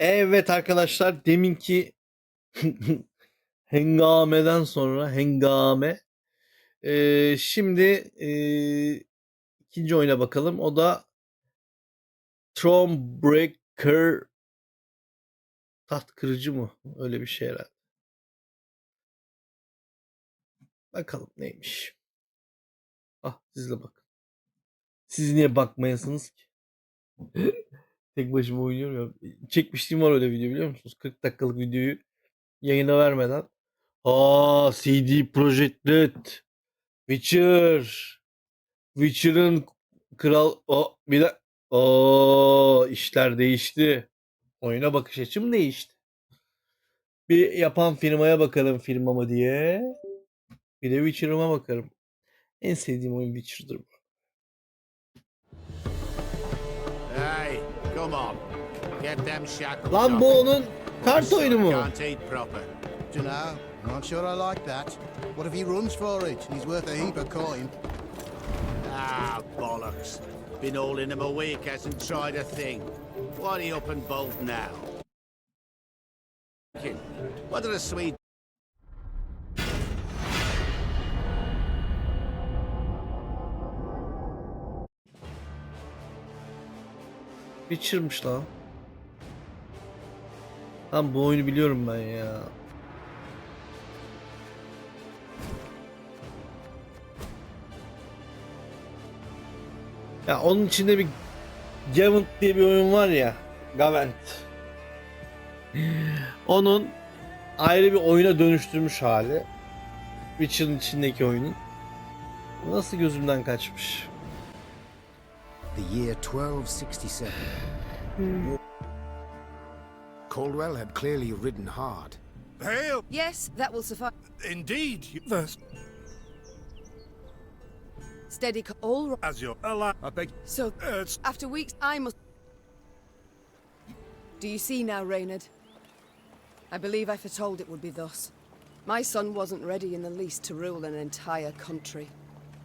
Evet arkadaşlar deminki hengameden sonra hengame Eee, şimdi eee, ikinci oyuna bakalım. O da Thronebreaker taht kırıcı mı? Öyle bir şey herhalde. Bakalım neymiş. Ah siz de bakın. Siz niye bakmayasınız ki? Tek başıma oynuyorum ya. Çekmişliğim var öyle video biliyor musunuz? 40 dakikalık videoyu yayına vermeden. Aa CD Projekt Red. Witcher. Witcher'ın kral o bir de o işler değişti. Oyuna bakış açım değişti. Bir yapan firmaya bakalım firma mı diye. Bir de Witcher'ıma bakarım. En sevdiğim oyun Witcher'dır bu. Come on. Get them shackles Lan off. bu onun kart oyunu mu? Can't eat proper. Dunno. I'm not sure I like that. What if he runs for it? He's worth a heap of coin. Ah, bollocks. Been all in him a week, hasn't tried a thing. Why are you up and bolt now? What are the Swedes Witcher'mış lan. Lan bu oyunu biliyorum ben ya. Ya onun içinde bir Gavent diye bir oyun var ya. Gavent. Onun ayrı bir oyuna dönüştürmüş hali. Witcher'ın içindeki oyunun. Nasıl gözümden kaçmış. The year 1267. Caldwell had clearly ridden hard. Hail! Yes, that will suffice. Indeed, you- the, Steady. co- All right. as your ally. I beg. So, Uh, after weeks, I must. Do you see now, Reynard? I believe I foretold it would be thus. My son wasn't ready in the least to rule an entire country.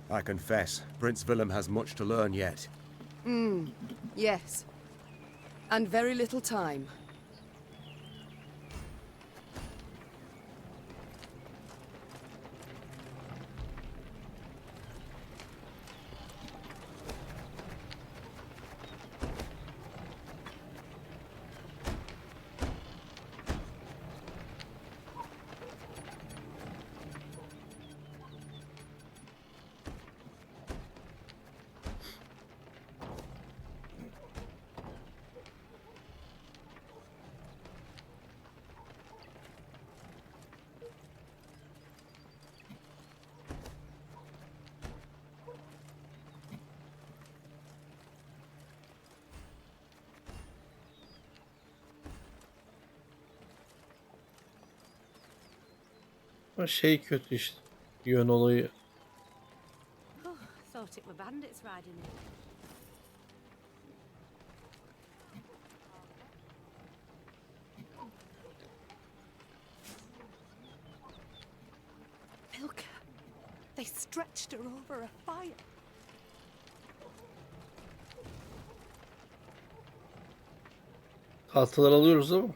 I confess, Prince Willem has much to learn yet. Mm, yes. And very little time. Ama şey kötü işte. Yön olayı. Oh, thought it were bandits riding in. Milka. They stretched her over a fire. Tahtalar alıyoruz ama.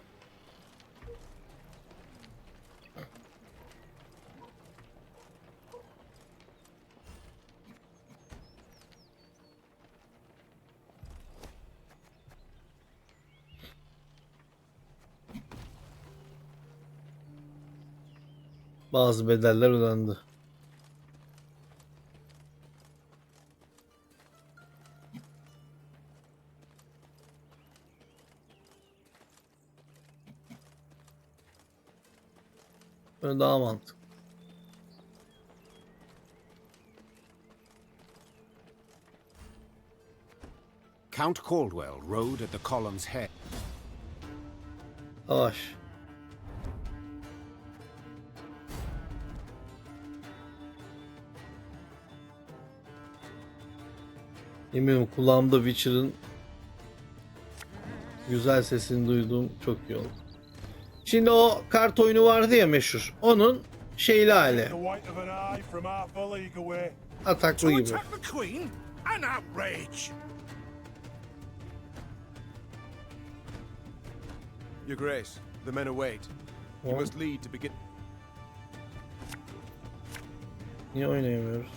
Bazı bedeller ödendi. Böyle daha mantıklı. Count Caldwell rode at the column's head. Savaş. Eminim kulağımda Witcher'ın güzel sesini duyduğum çok iyi oldu. Şimdi o kart oyunu vardı ya meşhur. Onun şeyli hali. Ataklı gibi. attack the Queen? An outrage! Your Grace, the men await. You must lead to begin. Niye oynayamıyoruz?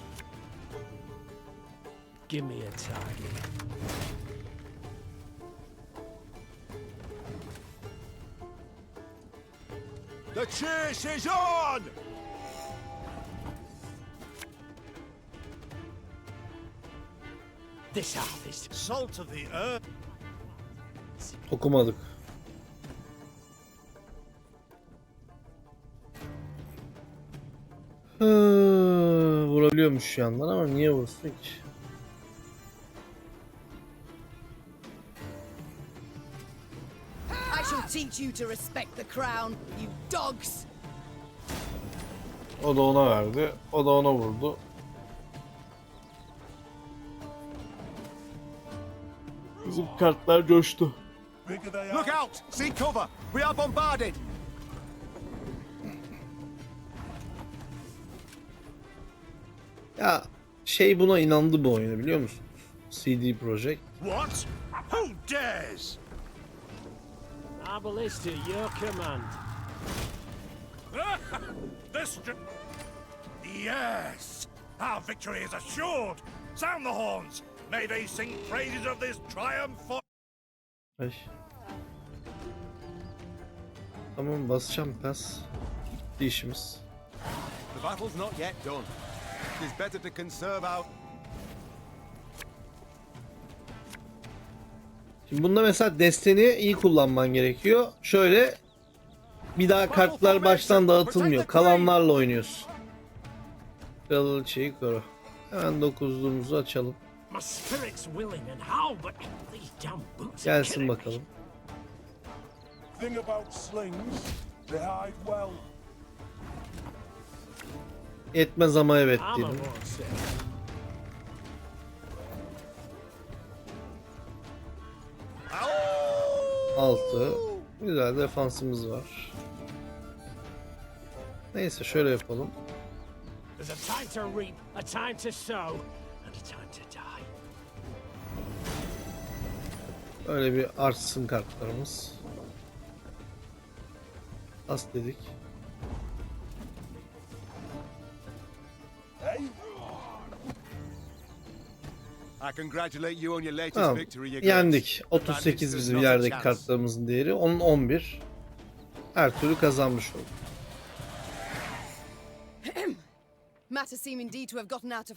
Give me a target. The chase is on! This is Salt of the earth. Okumadık. Hı, vurabiliyormuş yandan ama niye vursun ki? Teach you to respect the crown, you dogs! O da ona verdi. O da ona vurdu. Bizim kartlar coştu. Look out! See cover! We are bombarded! Ya şey buna inandı bu oyuna biliyor musun? CD Projekt. What? Who dares? Our ballista, your command. This. Yes! Our victory is assured! Sound the horns! May they sing praises of this triumph for. Ay. Tamam basacağım pas. Bitti işimiz. The battle's not yet done. It is better to conserve our. Şimdi bunda mesela desteni iyi kullanman gerekiyor. Şöyle bir daha kartlar baştan dağıtılmıyor. Kalanlarla oynuyorsun. Kraliçeyi koru. Hemen dokuzluğumuzu açalım. My spirit's willing and how, but 6. Güzel defansımız var. Neyse şöyle yapalım. Öyle bir artsın kartlarımız. As dedik. Tamam. Yendik. But that 38 means bizim yerdeki kartlarımızın değeri. Onun 11. Her türlü kazanmış olduk. Matters seem indeed to have gotten out of.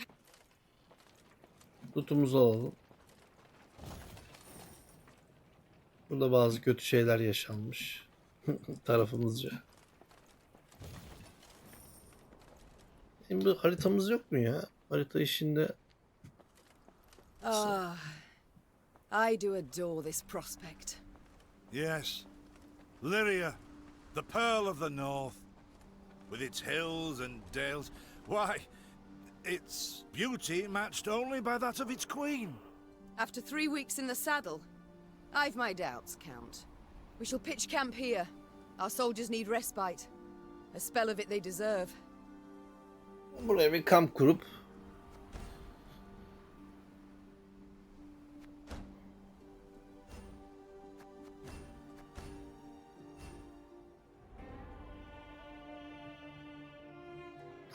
Tutumuzu alalım. Burada bazı kötü şeyler yaşanmış. Tarafımızca. Şimdi haritamız yok mu ya? Harita işinde Ah, I do adore this prospect. Yes. Lyria, the pearl of the north, with its hills and dales. Why, its beauty matched only by that of its queen. After three weeks in the saddle, I've my doubts, Count. We shall pitch camp here. Our soldiers need respite. A spell of it they deserve. buraya bir kamp kurup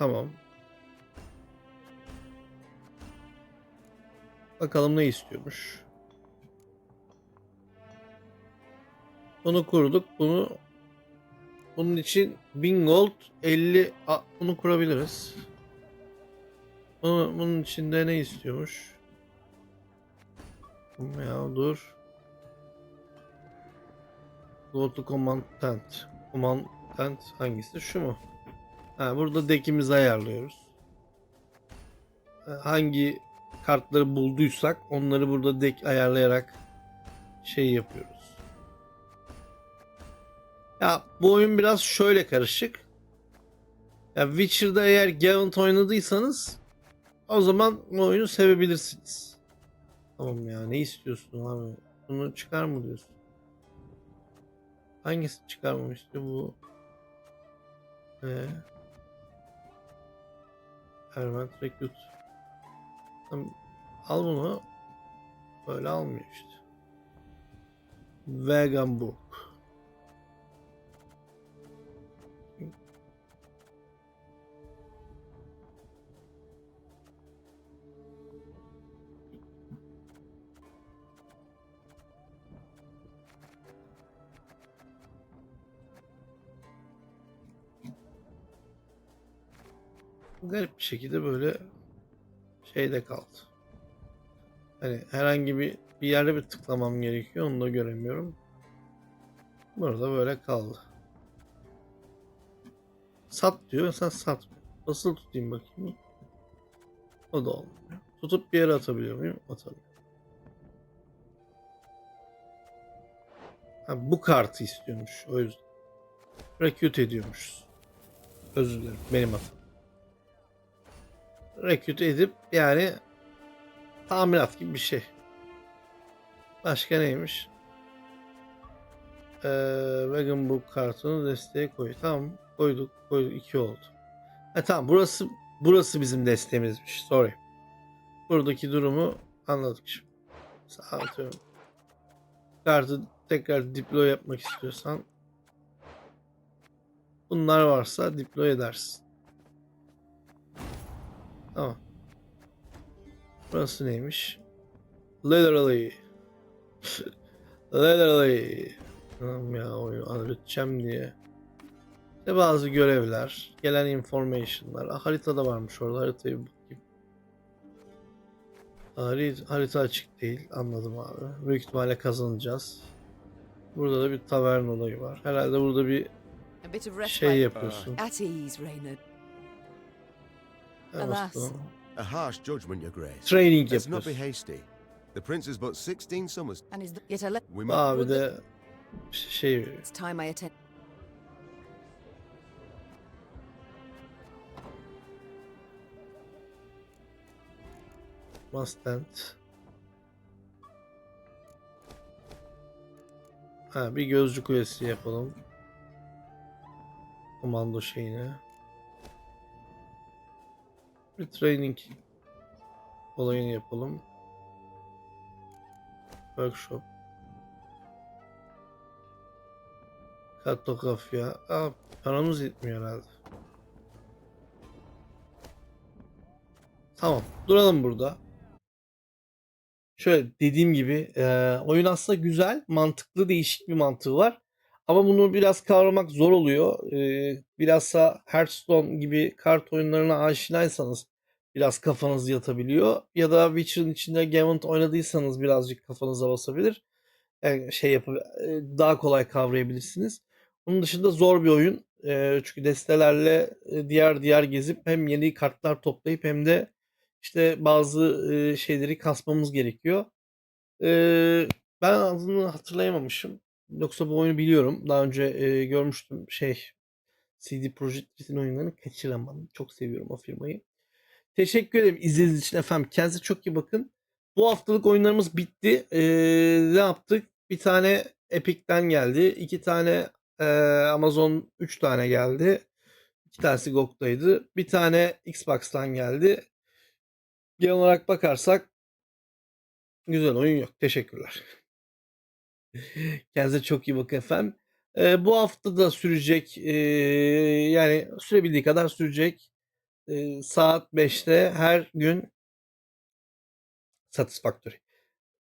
Tamam. Bakalım ne istiyormuş. Bunu kurduk. Bunu bunun için 1000 gold 50 a- bunu kurabiliriz. Bunu, bunun içinde ne istiyormuş? Ya dur. Go to command tent. Command tent hangisi? Şu mu? Ha, burada dekimizi ayarlıyoruz. Ha, Hangi kartları bulduysak onları burada dek ayarlayarak şey yapıyoruz. Ya bu oyun biraz şöyle karışık. Ya Witcher'da eğer Gaunt oynadıysanız o zaman bu oyunu sevebilirsiniz. Tamam ya ne istiyorsun abi? Bunu çıkar mı diyorsun? Hangisi çıkarmamı istiyor bu? Ee, Hermant Recruit. Al bunu. Böyle almıyor işte. Vegan Book. Garip bir şekilde böyle şeyde kaldı. Hani herhangi bir bir yerde bir tıklamam gerekiyor. Onu da göremiyorum. Burada böyle kaldı. Sat diyor. Sen satmıyor. Basılı tutayım bakayım. O da olmuyor. Tutup bir yere atabiliyor muyum? Atamıyorum. Ha, bu kartı istiyormuş. O yüzden. Recruit ediyormuşuz. Özür dilerim. Benim hatam. Recruit edip yani tamirat gibi bir şey. Başka neymiş? Ee, Vegan Book kartını desteğe koy. Tamam koyduk koyduk iki oldu. Ha, tamam burası burası bizim desteğimizmiş. Sorry. Buradaki durumu anladık şimdi. Sağ atıyorum. Kartı tekrar deploy yapmak istiyorsan bunlar varsa deploy edersin. Tamam. Burası neymiş? Literally. Literally. Tamam ya oyunu anlatacağım diye. İşte bazı görevler, gelen informationlar. Ah, haritada varmış orada. Haritayı bakayım. Harita, harita açık değil. Anladım abi. Büyük ihtimalle kazanacağız. Burada da bir tavern olayı var. Herhalde burada bir şey yapıyorsun. At ease, Reynard. Alas. A harsh judgment, Your Grace. Training Let's not be hasty. The prince is but 16 summers. And is yet a le- We must. Abi de şey. It's time I attend. Mustang. Ha bir gözcü kulesi yapalım. Komando şeyine. Bir training olayını yapalım. Workshop. Kartografya. Aa, paramız yetmiyor herhalde. Tamam. Duralım burada. Şöyle dediğim gibi e, oyun aslında güzel, mantıklı, değişik bir mantığı var. Ama bunu biraz kavramak zor oluyor. E, bilhassa Hearthstone gibi kart oyunlarına aşinaysanız biraz kafanız yatabiliyor. Ya da Witcher'ın içinde Gauntlet oynadıysanız birazcık kafanıza basabilir. Yani şey yapıp daha kolay kavrayabilirsiniz. Onun dışında zor bir oyun. E, çünkü destelerle e, diğer diğer gezip hem yeni kartlar toplayıp hem de işte bazı e, şeyleri kasmamız gerekiyor. E, ben adını hatırlayamamışım. Yoksa bu oyunu biliyorum. Daha önce e, görmüştüm şey CD Projekt Red'in oyunlarını kaçıramadım. Çok seviyorum o firmayı. Teşekkür ederim izlediğiniz için efendim. Kendinize çok iyi bakın. Bu haftalık oyunlarımız bitti. E, ne yaptık? Bir tane Epic'ten geldi. iki tane e, Amazon 3 tane geldi. İki tanesi GOG'daydı. Bir tane Xbox'tan geldi. Genel olarak bakarsak güzel oyun yok. Teşekkürler. Kendinize çok iyi bakın efendim. Ee, bu hafta da sürecek. ee, yani sürebildiği kadar sürecek. Ee, saat 5'te her gün Satisfactory.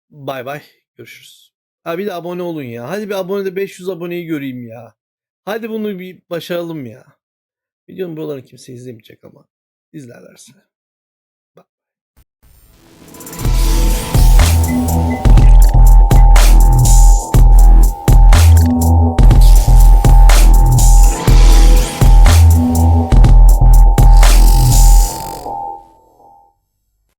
Bay bay. Görüşürüz. Ha bir de abone olun ya. Hadi bir abone de 500 aboneyi göreyim ya. Hadi bunu bir başaralım ya. Videonun buralarını kimse izlemeyecek ama izlerlerse.